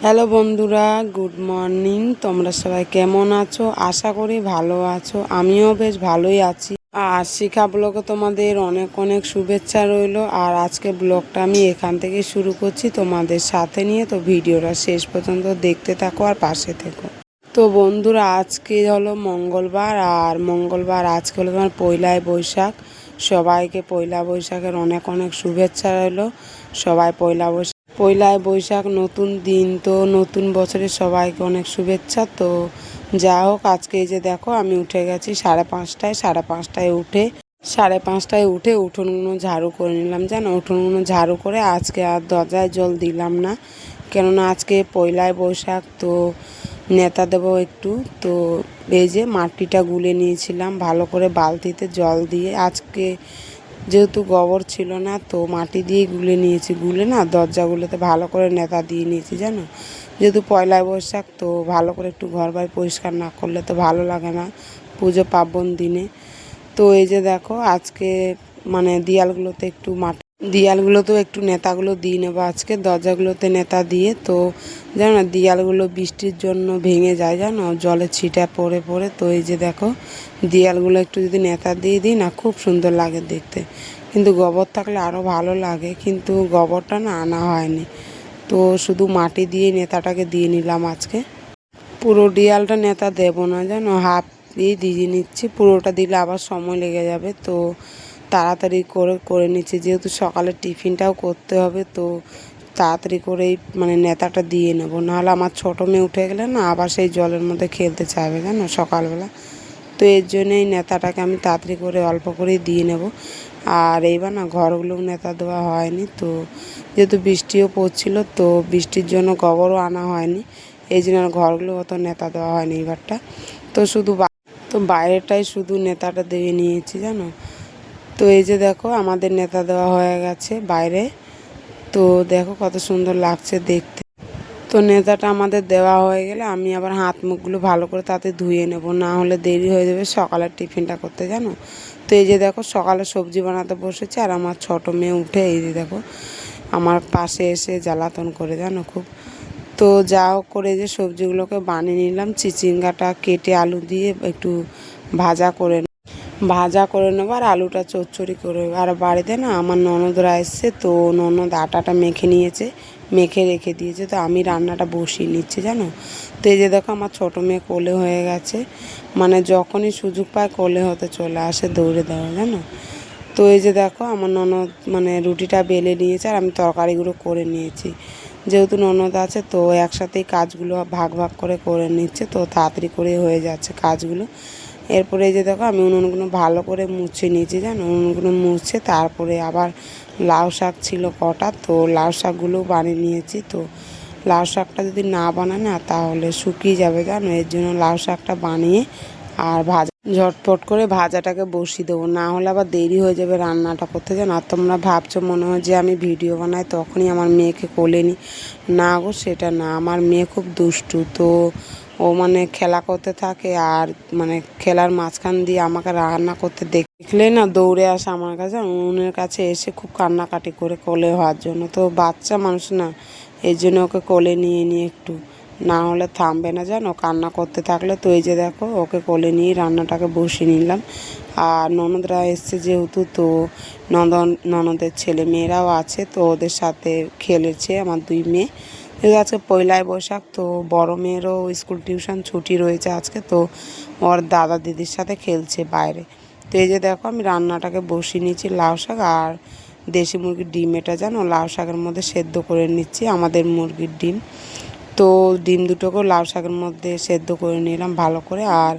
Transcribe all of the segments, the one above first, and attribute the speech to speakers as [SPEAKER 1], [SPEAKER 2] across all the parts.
[SPEAKER 1] Hello বন্ধুরা, good morning. তোমরা সবাই কেমন আছো? আশা করি ভালো আছো। আমিও বেশ ভালোই আছি। আর শিখা ব্লগে তোমাদের অনেক অনেক শুভেচ্ছা রইল। আর আজকে ব্লগটা আমি এখান থেকে শুরু করছি তোমাদের সাথে নিয়ে। তো ভিডিওটা শেষ পর্যন্ত দেখতে থাকো আর পাশে থেকো। তো বন্ধুরা, আজকে হলো মঙ্গলবার। আর মঙ্গলবার আজকে হলো তোমার পয়লায় বৈশাখ। সবাইকে পয়লা বৈশাখের অনেক অনেক শুভেচ্ছা রইল। সবাই পয়লা বৈশাখ পয়লায় বৈশাখ, নতুন দিন তো নতুন বছরের সবাইকে অনেক শুভেচ্ছা। তো যা হোক, আজকে এই যে দেখো, আমি উঠে গেছি সাড়ে পাঁচটায় সাড়ে পাঁচটায় উঠে, সাড়ে পাঁচটায় উঠে উঠোনগুলো ঝাড়ু করে নিলাম, জানো? উঠোনগুলো ঝাড়ু করে আজকে আর দরজায় জল দিলাম না। কেননা আজকে পয়লায় বৈশাখ, তো নেতা দেবো একটু। তো এই যে মাটিটা গুলে নিয়েছিলাম, ভালো করে বালতিতে জল দিয়ে আজকে যেহেতু গোবর ছিল না, তো মাটি দিয়ে গুলে নিয়েছি। গুলে না দরজাগুলোতে ভালো করে নেতা দিয়ে নিয়েছি, জানো? যেহেতু পয়লা বৈশাখ, তো ভালো করে একটু ঘর বাড়ি পরিষ্কার না করলে তো ভালো লাগে না পুজো পার্বণ দিনে। তো এই যে দেখো, আজকে মানে দিয়ালগুলোতে একটু মাটি দিয়ালগুলোতেও একটু নেতাগুলো দিয়ে নেব আজকে, দরজাগুলোতে নেতা দিয়ে। তো জানো না, দিয়ালগুলো বৃষ্টির জন্য ভেঙে যায় জানো, জলে ছিটা পড়ে পড়ে। তো এই যে দেখো, দিয়ালগুলো একটু যদি নেতা দিয়ে দিই না, খুব সুন্দর লাগে দেখতে। কিন্তু গোবর থাকলে আরও ভালো লাগে, কিন্তু গোবরটা না আনা হয়নি। তো শুধু মাটি দিয়ে নেতাটাকে দিয়ে নিলাম আজকে। পুরো ডিয়ালটা নেতা দেবো না জানো, হাফ দিয়ে দিয়ে নিচ্ছি। পুরোটা দিলে আবার সময় লেগে যাবে। তো তাড়াতাড়ি করে করে নিচ্ছি। যেহেতু সকালে টিফিনটাও করতে হবে, তো তাড়াতাড়ি করেই মানে নেতাটা দিয়ে নেব। নাহলে আমার ছোটো মেয়ে উঠে গেলে না, আবার সেই জলের মধ্যে খেলতে চাইবে, জানো, সকালবেলা। তো এর জন্যই নেতাটাকে আমি তাড়াতাড়ি করে অল্প করেই দিয়ে নেব। আর এইবার না, ঘরগুলো নেতা দেওয়া হয়নি, তো যেহেতু বৃষ্টিও পড়ছিল, তো বৃষ্টির জন্য গোবরও আনা হয়নি। এই জন্য ঘরগুলো অত নেতা দেওয়া হয়নি এবারটা তো শুধু তো বাইরেটাই শুধু নেতাটা দিয়ে নিয়েছি, জানো। তো এই যে দেখো, আমাদের নেতা দেওয়া হয়ে গেছে বাইরে। তো দেখো কত সুন্দর লাগছে দেখতে। তো নেতাটা আমাদের দেওয়া হয়ে গেলে আমি আবার হাত মুখগুলো ভালো করে তাতে ধুয়ে নেব, না হলে দেরি হয়ে যাবে সকালের টিফিনটা করতে, জানো? তো এই যে দেখো, সকালে সবজি বানাতে বসেছে আর আমার ছোট মেয়ে উঠে এই যে দেখো, আমার পাশে এসে জ্বালাতন করে, জানো খুব। তো যা করে যে সবজিগুলোকে বানিয়ে নিলাম, চিচিঙ্গাটা কেটে আলু দিয়ে একটু ভাজা করে ভাজা করে নেব আর আলুটা চচ্চড়ি করে। আর বাড়িতে না আমার ননদরা এসছে, তো ননদ আটাটা মেখে নিয়েছে, মেখে রেখে দিয়েছে। তো আমি রান্নাটা বসিয়ে নিচ্ছি, জানো? তো এই যে দেখো আমার ছোটো মেয়ে কোলে হয়ে গেছে। মানে যখনই সুযোগ পায় কোলে হতে চলে আসে দৌড়ে দেওয়া, জানো? তো এই যে দেখো আমার ননদ মানে রুটিটা বেলে নিয়েছে আর আমি তরকারিগুলো করে নিয়েছি। যেহেতু ননদ আছে, তো একসাথেই কাজগুলো ভাগ ভাগ করে করে নিচ্ছে, তো তাড়াতাড়ি করে হয়ে যাচ্ছে কাজগুলো। এরপরে যে দেখো, আমি উনুনগুলো ভালো করে মুছে নিয়েছি, জানো? উনুনগুলো মুছে তারপরে আবার লাউ শাক ছিল কটা, তো লাউ শাকগুলোও বানিয়ে নিয়েছি, তো লাউ শাকটা যদি না বানায় না তাহলে শুকিয়ে যাবে, জানো? এর জন্য লাউ শাকটা বানিয়ে আর ভাজা ঝটপট করে ভাজাটাকে বসিয়ে দেবো। না হলে আবার দেরি হয়ে যাবে রান্নাটা করতে, জানো? আর তোমরা ভাবছ মনে হয় যে আমি ভিডিও বানাই, তখনই আমার মেয়েকে কোলে নিই না গো, সেটা না। আমার মেয়ে খুব দুষ্টু, তো ও মানে খেলা করতে থাকে আর মানে খেলার মাঝখান দিয়ে আমাকে রান্না করতে দেখলে না দৌড়ে আসে আমার কাছে। উনুনের কাছে এসে খুব কান্নাকাটি করে কোলে হওয়ার জন্য। তো বাচ্চা মানুষ না, এই জন্য ওকে কোলে নিয়ে নিয়ে একটু। না হলে থামবে না জানো, কান্না করতে থাকলে তো এই যে দেখো, ওকে কোলে নিয়ে রান্নাটাকে বসিয়ে নিলাম। আর ননদরা এসছে যেহেতু, তো নন্দন ননদের ছেলে মেয়েরাও আছে, তো ওদের সাথে খেলেছে আমার দুই মেয়ে। যেহেতু আজকে পয়লায় বৈশাখ, তো বড় মেয়েরও স্কুল টিউশন ছুটি রয়েছে আজকে, তো ওর দাদা দিদির সাথে খেলছে বাইরে। তো এই যে দেখো, আমি রান্নাটাকে বসিয়ে নিয়েছি লাউ শাক আর দেশি মুরগির ডিম, এটা জানো, লাউ শাকের মধ্যে সেদ্ধ করে নিচ্ছি আমাদের মুরগির ডিম। তো ডিম দুটোকেও লাউ শাকের মধ্যে সেদ্ধ করে নিলাম ভালো করে। আর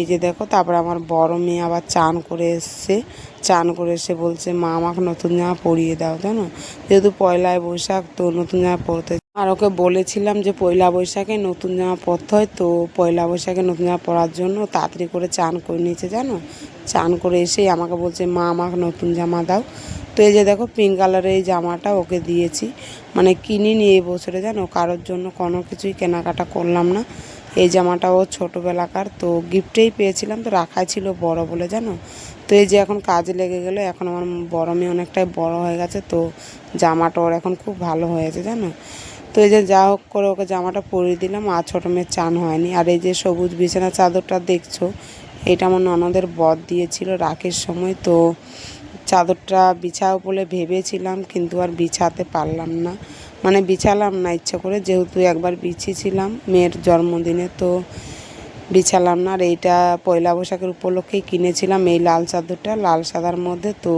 [SPEAKER 1] এই যে দেখো, তারপরে আমার বড় মেয়ে আবার চান করে এসছে। চান করে এসে বলছে, মা, আমাকে নতুন জামা পরিয়ে দাও, জানো? যেহেতু পয়লায় বৈশাখ, তো নতুন জামা পরতে আর ওকে বলেছিলাম যে, পয়লা বৈশাখে নতুন জামা পরতে হয়, তো পয়লা বৈশাখে নতুন জামা পরার জন্য তাড়াতাড়ি করে চান করে নিয়েছে, জানো? চান করে এসেই আমাকে বলছে, মা, আমাকে নতুন জামা দাও। তো এই যে দেখো পিঙ্ক কালারের এই জামাটা ওকে দিয়েছি। মানে কিনিনি এই বছরে জানো, কারোর জন্য কোনো কিছুই কেনাকাটা করলাম না। এই জামাটা ও ছোটোবেলাকার, তো গিফটেই পেয়েছিলাম, তো রাখাই ছিল বড় বলে জানো। তো এই যে এখন কাজে লেগে গেলো, এখন আমার বড় মেয়ে অনেকটাই বড় হয়ে গেছে, তো জামাটা ওর এখন খুব ভালো হয়েছে জানো। তো এই যে যা হোক করে ওকে জামাটা পরিয়ে দিলাম, আর ছোটো মেয়ের চান হয়নি। আর এই যে সবুজ বিছানা চাদরটা দেখছ, এটা আমার ননদের বদ দিয়েছিল রাখের সময়, তো চাদরটা বিছাও বলে ভেবেছিলাম, কিন্তু আর বিছাতে পারলাম না। মানে বিছালাম না ইচ্ছে করে, যেহেতু একবার বিছিয়েছিলাম মেয়ের জন্মদিনে তো বিছালাম না। আর এইটা পয়লা বৈশাখের উপলক্ষেই কিনেছিলাম এই লাল চাদরটা, লাল সাদার মধ্যে। তো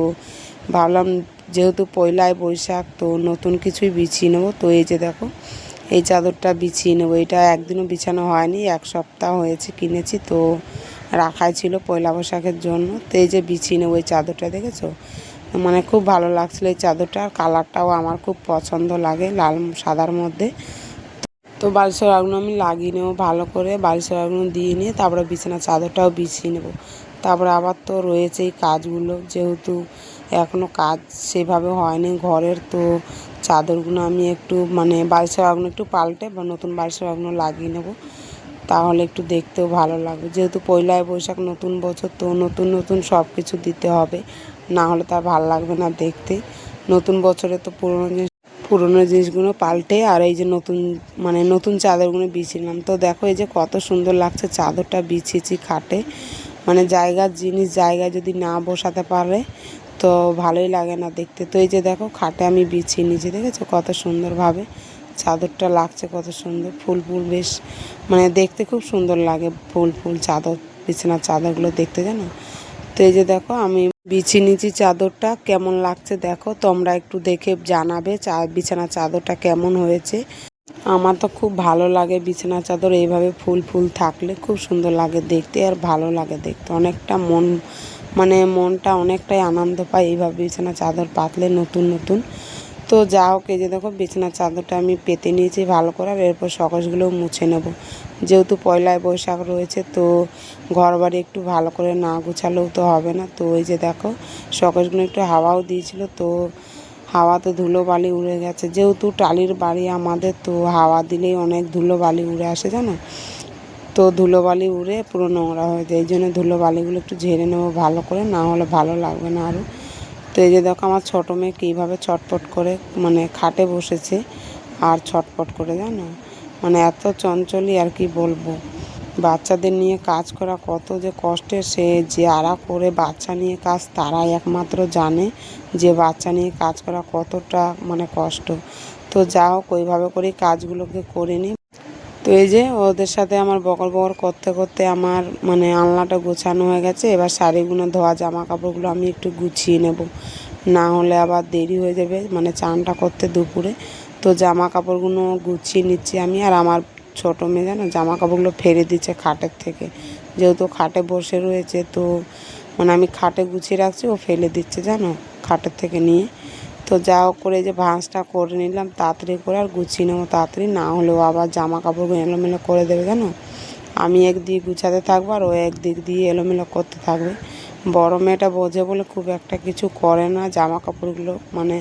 [SPEAKER 1] ভাবলাম যেহেতু পয়লায় বৈশাখ, তো নতুন কিছুই বিছিয়ে নেব। তো এই যে দেখো, এই চাদরটা বিছিয়ে নেব। এটা একদিনও বিছানো হয়নি, এক সপ্তাহ হয়েছে কিনেছি। তো রাখাই ছিল পয়লা বৈশাখের জন্য। তো এই যে বিছিয়ে এই চাদরটা, দেখেছ? মানে খুব ভালো লাগছিল এই চাদরটা। আর কালারটাও আমার খুব পছন্দ লাগে লাল সাদার মধ্যে। তো বালিশের আগুন আমি লাগিয়ে নেব ভালো করে। বালিশের আগুন দিয়ে নিয়ে তারপরে বিছানা চাদরটাও বিছিয়ে নেব। তারপরে আবার তো রয়েছে এই কাজগুলো। যেহেতু এখনও কাজ সেভাবে হয়নি ঘরের, তো চাদরগুলো আমি একটু মানে বালিশের আগুন একটু পাল্টে বা নতুন বালিশের আগুন লাগিয়ে নেব। তাহলে একটু দেখতেও ভালো লাগবে। যেহেতু পয়লায় বৈশাখ, নতুন বছর, তো নতুন নতুন সব কিছু দিতে হবে। না হলে তার ভালো লাগবে না দেখতে। নতুন বছরে তো পুরোনো জিনিস, পুরোনো জিনিসগুলো পাল্টে আর এই যে নতুন মানে নতুন চাদরগুলো বিছিলাম। তো দেখো এই যে কত সুন্দর লাগছে চাদরটা বিছিয়েছি খাটে। মানে জায়গার জিনিস জায়গায় যদি না বসাতে পারে তো ভালোই লাগে না দেখতে। তো এই যে দেখো খাটে আমি বিছিয়ে নিয়েছি, দেখেছ? কত সুন্দরভাবে। চাদরটা লাগছে কত সুন্দর, ফুল ফুল বেশ মানে দেখতে খুব সুন্দর লাগে ফুল ফুল চাদর, বিছানার চাদরগুলো দেখতে জানো? তো এই যে দেখো, আমি বিছিয়ে নিয়েছি চাদরটা, কেমন লাগছে দেখো, তোমরা একটু দেখে জানাবে চা বিছানা চাদরটা কেমন হয়েছে। আমার তো খুব ভালো লাগে বিছানা চাদর, এইভাবে ফুল ফুল থাকলে খুব সুন্দর লাগে দেখতে আর ভালো লাগে দেখতে। অনেকটা মন মানে মনটা অনেকটাই আনন্দ পায় এইভাবে বিছানা চাদর পাতলে নতুন নতুন। তো যা হোক এই যে দেখো বিছানার চাদরটা আমি পেতে নিয়েছি ভালো করে, আর এরপর সকসগুলোও মুছে নেব। যেহেতু পয়লায় বৈশাখ রয়েছে, তো ঘর বাড়ি একটু ভালো করে না গুছালেও তো হবে না। তো ওই যে দেখো সকসগুলো একটু হাওয়াও দিয়েছিল, তো হাওয়াতে ধুলো বালি উড়ে গেছে। যেহেতু টালির বাড়ি আমাদের, তো হাওয়া দিলেই অনেক ধুলো বালি উড়ে আসে, জানো? তো ধুলোবালি উড়ে পুরো নোংরা হয়ে যায়, এই জন্য ধুলোবালিগুলো একটু ঝেড়ে নেব ভালো করে, না হলে ভালো লাগবে না আরও তো এই যে দেখো আমার ছোটো মেয়ে কীভাবে ছটপট করে মানে খাটে বসেছে আর ছটপট করে জানো? মানে এত চঞ্চলই আর কি বলব? বাচ্চাদের নিয়ে কাজ করা কত যে কষ্টে সে যারা করে বাচ্চা নিয়ে কাজ তারাই একমাত্র জানে যে বাচ্চা নিয়ে কাজ করা কতটা মানে কষ্ট। তো যা হোক, ওইভাবে করেই কাজগুলোকে করে নিই। তো এই যে ওদের সাথে আমার বকর বকর করতে করতে আমার মানে আলনাটা গোছানো হয়ে গেছে। এবার শাড়িগুলো ধোয়া জামা কাপড়গুলো আমি একটু গুছিয়ে নেব। না হলে আবার দেরি হয়ে যাবে মানে চানটা করতে দুপুরে। তো জামা কাপড়গুলো গুছিয়ে নিচ্ছি আমি আর আমার ছোটো মেয়ে জানো জামা কাপড়গুলো ফেলে দিচ্ছে খাটের থেকে। যেহেতু খাটে বসে রয়েছে তো মানে আমি খাটে গুছিয়ে রাখছি, ও ফেলে দিচ্ছে জানো, খাটের থেকে নিয়ে। তো যা করে যে ভাঁজটা করে নিলাম, তাড়াতাড়ি করে আর গুছিয়ে নেব, তাড়াতাড়ি না হলেও আবার জামা কাপড় এলোমেলো করে দেবে কেন আমি একদিক গুছাতে থাকব আর ও একদিক দিয়ে এলোমেলো করতে থাকবে। বড় মেয়েটা বোঝে বলে খুব একটা কিছু করে না জামা কাপড়গুলো মানে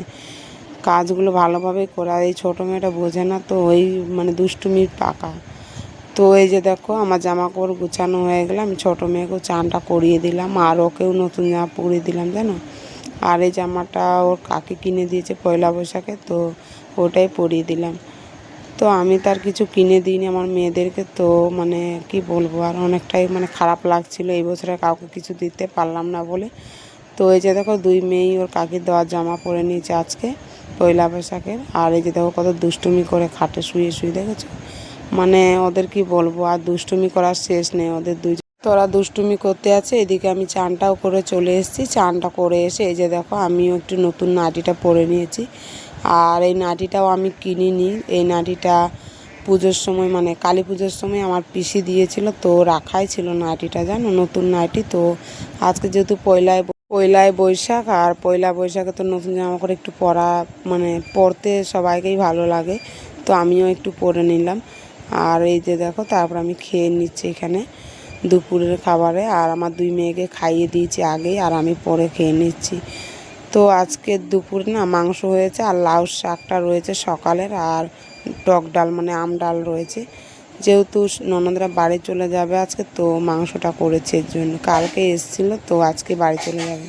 [SPEAKER 1] কাজগুলো ভালোভাবেই করে। আর এই ছোটো মেয়েটা বোঝে না তো, ওই মানে দুষ্টুমির পাকা। তো এই যে দেখো, আমার জামা কাপড় গুছানো হয়ে গেলে আমি ছোটো মেয়েকেও চানটা করিয়ে দিলাম আর ওকেও নতুন জামা পরিয়ে দিলাম জানো? আর এই জামাটা ওর কাকে কিনে দিয়েছে পয়লা বৈশাখে, তো ওটাই পরিয়ে দিলাম। তো আমি তার কিছু কিনে দিইনি আমার মেয়েদেরকে, তো মানে কি বলব, আর অনেকটাই মানে খারাপ লাগছিল। এই বছরে কাউকে কিছু দিতে পারলাম না বলে। তো এই যে দেখো, দুই মেয়েই ওর কাকির দেওয়ার জামা পরে নিয়েছে আজকে পয়লা বৈশাখের। আর এই যে দেখো, কত দুষ্টুমি করে খাটে শুয়ে শুয়ে, দেখেছ? মানে ওদের কি বলব, আর দুষ্টুমি করার শেষ নেই। ওদের দুই তোরা দুষ্টুমি করতে আছে, এদিকে আমি চানটাও করে চলে এসেছি। চানটা করে এসে এই যে দেখো, আমিও একটু নতুন নাটিটা পরে নিয়েছি। আর এই নাটিটাও আমি কিনিনি। এই নাটিটা পুজোর সময় মানে কালী পুজোর সময় আমার পিসি দিয়েছিল, তো রাখাই ছিল নাটিটা, জানো? নতুন নাইটি তো আজকে যেহেতু পয়লায় পয়লায় বৈশাখ, আর পয়লা বৈশাখে তো নতুন জামা করে একটু পরা মানে পরতে সবাইকেই ভালো লাগে, তো আমিও একটু পরে নিলাম। আর এই যে দেখো, তারপর আমি খেয়ে নিচ্ছি এখানে। দুপুরের খাবারে আর আমার দুই মেয়েকে খাইয়ে দিয়েছি আগেই আর আমি পরে খেয়ে নিচ্ছি। তো আজকে দুপুরে না মাংস হয়েছে আর লাউ শাকটা রয়েছে সকালের আর টক ডাল মানে আম ডাল রয়েছে। যেহেতু ননদরা বাড়ি চলে যাবে আজকে তো মাংসটা করেছে এর জন্য। কালকে এসেছিল তো আজকে বাড়ি চলে যাবে।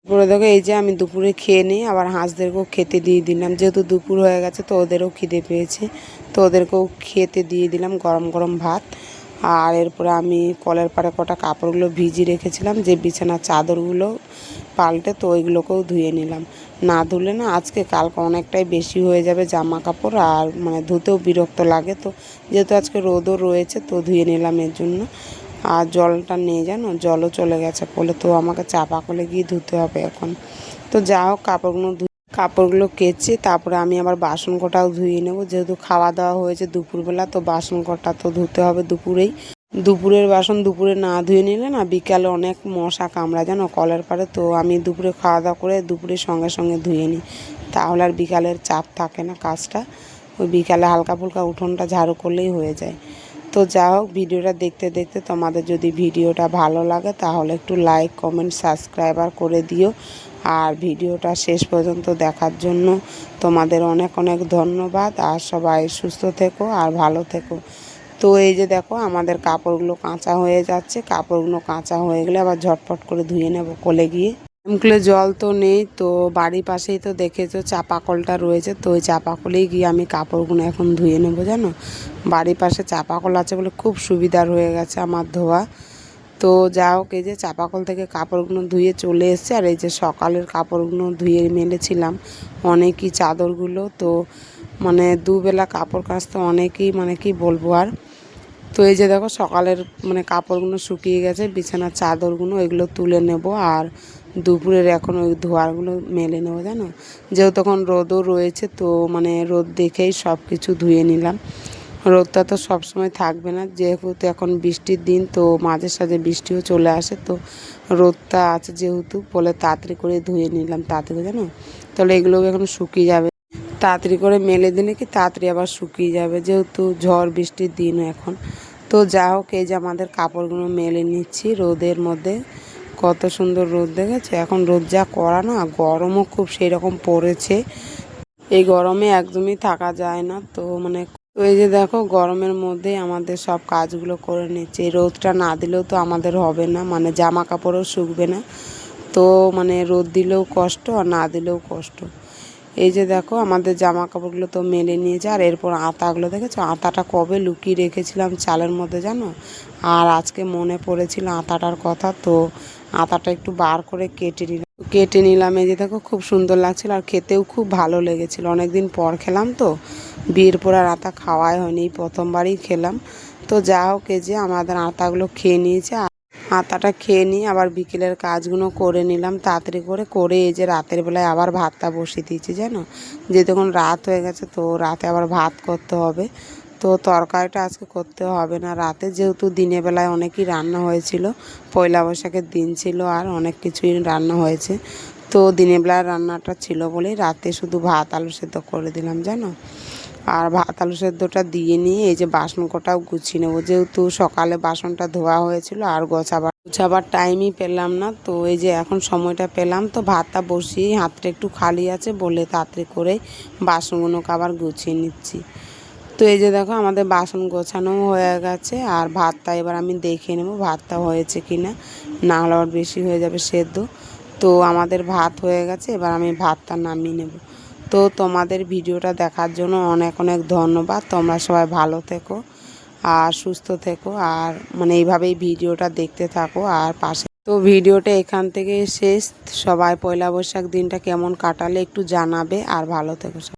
[SPEAKER 1] তারপরে দেখো এই যে আমি দুপুরে খেয়ে নিই আবার হাঁসদেরকেও খেতে দিয়ে দিলাম। যেহেতু দুপুর হয়ে গেছে তো ওদেরও খিদে পেয়েছে। তো ওদেরকেও খেতে দিয়ে দিলাম গরম গরম ভাত। আর এরপরে আমি কলের পাড়ে কটা কাপড়গুলো ভিজিয়ে রেখেছিলাম, যে বিছানার চাদরগুলো পাল্টে তো ওইগুলোকেও ধুয়ে নিলাম। না ধুলে না আজকে কালকে অনেকটাই বেশি হয়ে যাবে জামা কাপড় আর মানে ধুতেও বিরক্ত লাগে তো। যেহেতু আজকে রোদও রয়েছে তো ধুয়ে নিলাম এর জন্য। আর জলটা নিয়ে জানো, জলও চলে গেছে কোলে তো আমাকে চাপা কোলে গিয়ে ধুতে হবে এখন। তো যা হোক, কাপড়গুলো কাপড়গুলো কেচে তারপরে আমি আবার বাসন কটাও ধুয়ে নেব। যেহেতু খাওয়া দাওয়া হয়েছে দুপুরবেলা, তো বাসন কটা তো ধুতে হবে দুপুরেই। দুপুরের বাসন দুপুরে না ধুয়ে নিলে না বিকালে অনেক মশা কামড়া জানো? কলের পারে। তো আমি দুপুরে খাওয়া দাওয়া করে দুপুরে সঙ্গে সঙ্গে ধুয়ে নিই। তাহলে আর বিকালের চাপ থাকে না কাজটা। ওই বিকালে হালকা ফুলকা উঠোনটা ঝাড়ু করলেই হয়ে যায়। তো যা হোক, ভিডিওটা দেখতে দেখতে তোমাদের যদি ভিডিওটা ভালো লাগে, তাহলে একটু লাইক কমেন্ট সাবস্ক্রাইবার করে দিও। আর ভিডিওটা শেষ পর্যন্ত দেখার জন্য তোমাদের অনেক অনেক ধন্যবাদ। আর সবাই সুস্থ থেকো আর ভালো থেকো। তো এই যে দেখো, আমাদের কাপড়গুলো কাঁচা হয়ে যাচ্ছে। কাপড়গুলো কাঁচা হয়ে গেলে আবার ঝটপট করে ধুয়ে নেব কোলে গিয়ে। এমকুলে জল তো নেই, তো বাড়ির পাশেই তো দেখেছ চাপা কলটা রয়েছে। তো ওই চাপা কলেই গিয়ে আমি কাপড়গুলো এখন ধুয়ে নেব জানো? বাড়ির পাশে চাপা কল আছে বলে খুব সুবিধার হয়ে গেছে আমার ধোয়া। তো যা হোক, এই যে চাপাকল থেকে কাপড়গুলো ধুয়ে চলে এসছে, আর এই যে সকালের কাপড়গুলো ধুয়ে মেলেছিলাম অনেকই চাদরগুলো। তো মানে দুবেলা কাপড় কাচতে অনেকই মানে কি বলব আর। তো এই যে দেখো, সকালের মানে কাপড়গুলো শুকিয়ে গেছে, বিছানার চাদরগুলো এগুলো তুলে নেব, আর দুপুরের এখন ওই ধোয়ারগুলো মেলে নেব, জানো? যেহেতু তখন রোদও রয়েছে, তো মানে রোদ দেখেই সব কিছু ধুয়ে নিলাম। রোদটা তো সবসময় থাকবে না। যেহেতু এখন বৃষ্টির দিন, তো মাঝে সাঝে বৃষ্টিও চলে আসে। তো রোদটা আছে যেহেতু, বলে তাড়াতাড়ি করে ধুয়ে নিলাম, তাড়াতাড়ি জানো? তাহলে এগুলো এখন শুকিয়ে যাবে। তাড়াতাড়ি করে মেলে দিলে কি তাড়াতাড়ি আবার শুকিয়ে যাবে, যেহেতু ঝড় বৃষ্টির দিন এখন। তো যা হোক, এই যে আমাদের কাপড়গুলো মেলে নিচ্ছি রোদের মধ্যে। কত সুন্দর রোদ দেখেছে? এখন রোদ যা করা না, গরমও খুব সেই রকম পড়েছে। এই গরমে একদমই থাকা যায় না। তো মানে তো এই যে দেখো, গরমের মধ্যে আমাদের সব কাজগুলো করে নিচ্ছে। রোদটা না দিলেও তো আমাদের হবে না মানে জামা কাপড়ও শুকবে না। তো মানে রোদ দিলেও কষ্ট আর না দিলেও কষ্ট। এই যে দেখো, আমাদের জামা কাপড়গুলো তো মেলে নিয়েছে, আর এরপর আতাগুলো দেখেছ? আতাটা কবে লুকিয়ে রেখেছিলাম চালের মধ্যে জানো? আর আজকে মনে পড়েছিল আতাটার কথা, তো আতাটা একটু বার করে কেটে নিলাম। কেটে নিলাম, এই যে দেখো, খুব সুন্দর লাগছিল আর খেতেও খুব ভালো লেগেছিল। অনেকদিন পর খেলাম তো বিয়ের পর আর আতা খাওয়াই হয়নি, প্রথমবারই খেলাম। তো যা হোক যে আমাদের আতাগুলো খেয়ে নিয়েছে আতাটা খেয়ে নিয়ে আবার বিকেলের কাজগুলো করে নিলাম, তাড়াতাড়ি করে করে এই যে রাতের বেলায় আবার ভাতটা বসিয়ে দিয়েছি, জানো? যে তখন রাত হয়ে গেছে, তো রাতে আবার ভাত করতে হবে। তো তরকারিটা আজকে করতে হবে না, রাতে যেহেতু দিনের বেলায় অনেকই রান্না হয়েছিল, পয়লা বৈশাখের দিন ছিল আর অনেক কিছুই রান্না হয়েছে। তো দিনের বেলায় রান্নাটা ছিল বলেই রাতে শুধু ভাত আলু সেদ্ধ করে দিলাম, জানো? আর ভাত আলু সেদ্ধটা দিয়ে নিয়ে এই যে বাসন কটাও গুছিয়ে নেব। যেহেতু সকালে বাসনটা ধোয়া হয়েছিল আর গোছাবার গোছাবার টাইমই পেলাম না, তো এই যে এখন সময়টা পেলাম, তো ভাতটা বসিয়ে হাতটা একটু খালি আছে বলে তাড়াতাড়ি করে বাসনগুলোকে আবার গুছিয়ে নিচ্ছি। তো এই যে দেখো আমাদের বাসন গোছানো হয়ে গেছে, আর ভাতটা এবার আমি দেখে নেব ভাতটা হয়েছে কি না না হলে আবার বেশি হয়ে যাবে সেদ্ধ। তো আমাদের ভাত হয়ে গেছে, এবার আমি ভাতটা নামিয়ে নেব। তো তোমাদের ভিডিওটা দেখার জন্য অনেক অনেক ধন্যবাদ। তোমরা সবাই ভালো থেকো আর সুস্থ থেকো আর মানে এইভাবেই ভিডিওটা দেখতে থাকো আর পাশে। তো ভিডিওটা এখান থেকে শেষ। সবাই পয়লা বৈশাখ দিনটা কেমন কাটালে একটু জানাবে আর ভালো থেকো